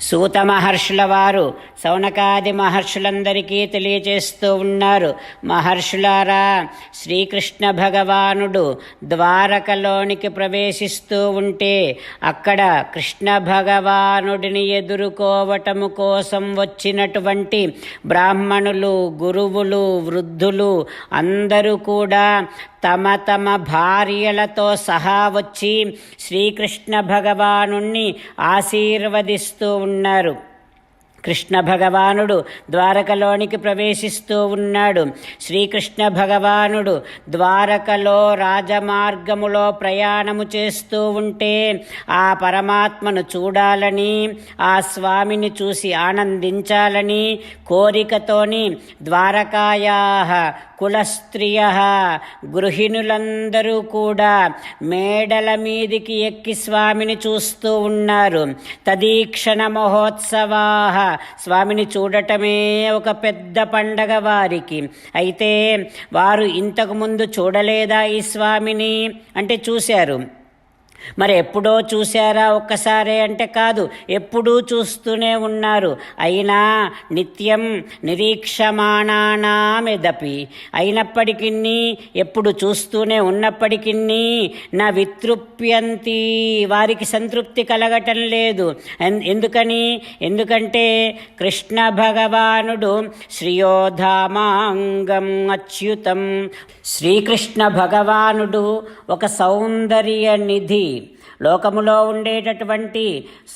సూత మహర్షుల వారు సౌనకాది మహర్షులందరికీ తెలియచేస్తూ ఉన్నారు. మహర్షులారా శ్రీకృష్ణ భగవానుడు ద్వారకలోనికి ప్రవేశిస్తూ ఉంటే అక్కడ కృష్ణ భగవానుడిని ఎదుర్కోవటము కోసం వచ్చినటువంటి బ్రాహ్మణులు గురువులు వృద్ధులు అందరూ కూడా తమ తమ భార్యలతో సహా వచ్చి శ్రీకృష్ణ భగవానుణ్ణి ఆశీర్వదిస్తూ ఉన్నారు. కృష్ణ భగవానుడు ద్వారకలోనికి ప్రవేశిస్తూ ఉన్నాడు. శ్రీకృష్ణ భగవానుడు ద్వారకలో రాజమార్గములో ప్రయాణము చేస్తూ ఉంటే ఆ పరమాత్మను చూడాలని ఆ స్వామిని చూసి ఆనందించాలని కోరికతోని ద్వారకాయా కులస్త్రియ. గృహిణులందరూ కూడా మేడల మీదికి ఎక్కి స్వామిని చూస్తూ ఉన్నారు. తదీక్షణ మహోత్సవా. స్వామిని చూడటమే ఒక పెద్ద పండగ వారికి. అయితే వారు ఇంతకుముందు చూడలేదా ఈ స్వామిని? అంటే చూశారు. మరి ఎప్పుడో చూశారా ఒక్కసారే అంటే కాదు ఎప్పుడూ చూస్తూనే ఉన్నారు. అయినా నిత్యం నిరీక్షమాణానామెదపి. అయినప్పటికీ ఎప్పుడు చూస్తూనే ఉన్నప్పటికీ నా వితృప్యంతి. వారికి సంతృప్తి కలగటం లేదు. ఎన్- ఎందుకని? ఎందుకంటే కృష్ణ భగవానుడు శ్రియోధామాంగం అచ్యుతం. శ్రీకృష్ణ భగవానుడు ఒక సౌందర్య నిధి లోకములో ఉండేటటువంటి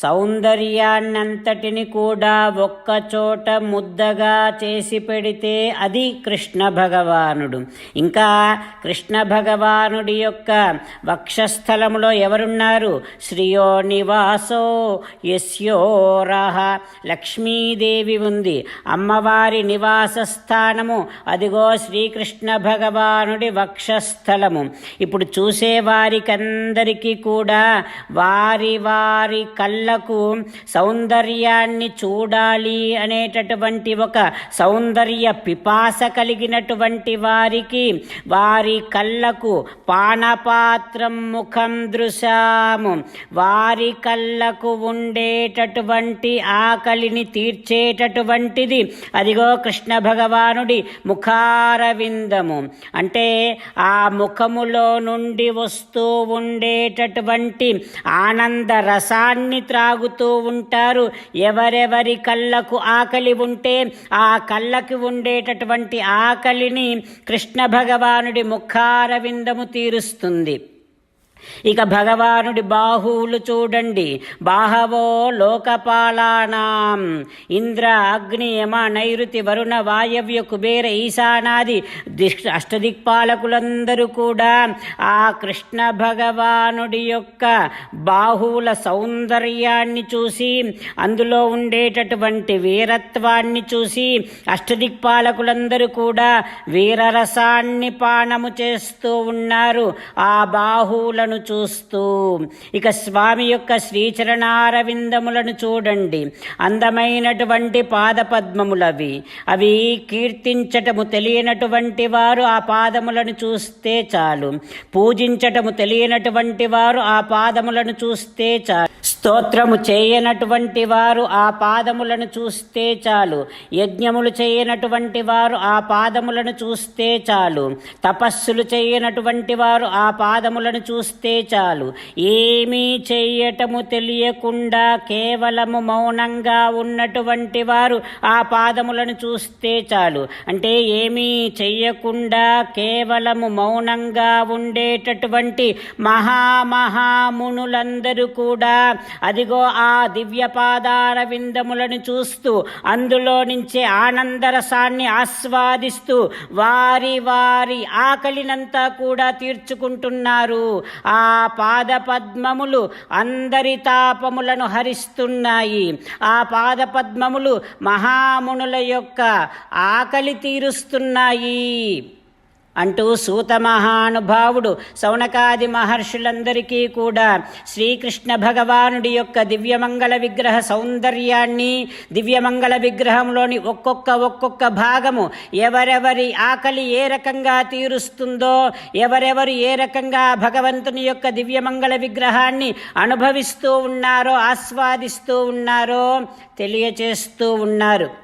సౌందర్యాన్నంతటిని కూడా ఒక్కచోట ముద్దగా చేసి పెడితే అది కృష్ణ భగవానుడు. ఇంకా కృష్ణ భగవానుడి యొక్క వక్షస్థలములో ఎవరున్నారు? శ్రీయో నివాసో యస్యోరహ లక్ష్మీదేవి ఉంది. అమ్మవారి నివాస స్థానము అదిగో శ్రీకృష్ణ భగవానుడి వక్షస్థలము. ఇప్పుడు చూసేవారికందరికీ కూడా వారి వారి కళ్ళకు సౌందర్యాన్ని చూడాలి అనేటటువంటి ఒక సౌందర్య పిపాస కలిగినటువంటి వారికి వారి కళ్ళకు పానపాత్రం ముఖం దృశాము. వారి కళ్ళకు ఉండేటటువంటి ఆకలిని తీర్చేటటువంటిది. అదిగో కృష్ణ భగవానుడి ముఖారవిందము. అంటే ఆ ముఖములో నుండి వస్తూ ఉండేటటువంటి ఆనంద రసాన్ని త్రాగుతూ ఉంటారు. ఎవరెవరి కళ్ళకు ఆకలి ఉంటే ఆ కళ్ళకి ఉండేటటువంటి ఆకలిని కృష్ణ భగవానుడి ముఖారవిందము తీరుస్తుంది. ఇక భగవానుడి బాహువులు చూడండి. బాహవో లోకపాలానాం. ఇంద్ర అగ్ని యమ నైరుతి వరుణ వాయవ్య కుబేర ఈశానాది అష్టదిక్పాలకులందరూ కూడా ఆ కృష్ణ భగవానుడి యొక్క బాహువుల సౌందర్యాన్ని చూసి అందులో ఉండేటటువంటి వీరత్వాన్ని చూసి అష్టదిక్పాలకులందరూ కూడా వీరరసాన్ని పానము చేస్తూ ఉన్నారు. ఆ బాహువులను చూస్తూ. ఇక స్వామి యొక్క శ్రీచరణారవిందములను చూడండి. అందమైనటువంటి పాదపద్మములవి. అవి కీర్తించటము తెలియనటువంటి వారు ఆ పాదములను చూస్తే చాలు. పూజించటము తెలియనటువంటి వారు ఆ పాదములను చూస్తే చాలు. స్తోత్రము చేయనటువంటి వారు ఆ పాదములను చూస్తే చాలు. యజ్ఞములు చేయనటువంటి వారు ఆ పాదములను చూస్తే చాలు. తపస్సులు చేయనటువంటి వారు ఆ పాదములను చూస్తే చాలు. ఏమీ చేయటము తెలియకుండా కేవలము మౌనంగా ఉన్నటువంటి వారు ఆ పాదములను చూస్తే చాలు. అంటే ఏమీ చెయ్యకుండా కేవలము మౌనంగా ఉండేటటువంటి మహామహామునులందరూ కూడా అదిగో ఆ దివ్య పాదార విందములను చూస్తూ అందులో నుంచే ఆనందరసాన్ని ఆస్వాదిస్తూ వారి వారి ఆకలినంతా కూడా తీర్చుకుంటున్నారు. ఆ పాద పద్మములు అందరి తాపములను హరిస్తున్నాయి. ఆ పాద పద్మములు మహామునుల యొక్క ఆకలి తీరుస్తున్నాయి. అంటూ సూత మహానుభావుడు సౌనకాది మహర్షులందరికీ కూడా శ్రీకృష్ణ భగవానుడి యొక్క దివ్యమంగళ విగ్రహ సౌందర్యాన్ని దివ్యమంగళ విగ్రహంలోని ఒక్కొక్క ఒక్కొక్క భాగము ఎవరెవరి ఆకలి ఏ రకంగా తీరుస్తుందో ఎవరెవరు ఏ రకంగా భగవంతుని యొక్క దివ్యమంగళ విగ్రహాన్ని అనుభవిస్తూ ఉన్నారో ఆస్వాదిస్తూ ఉన్నారో తెలియచేస్తూ ఉన్నారు.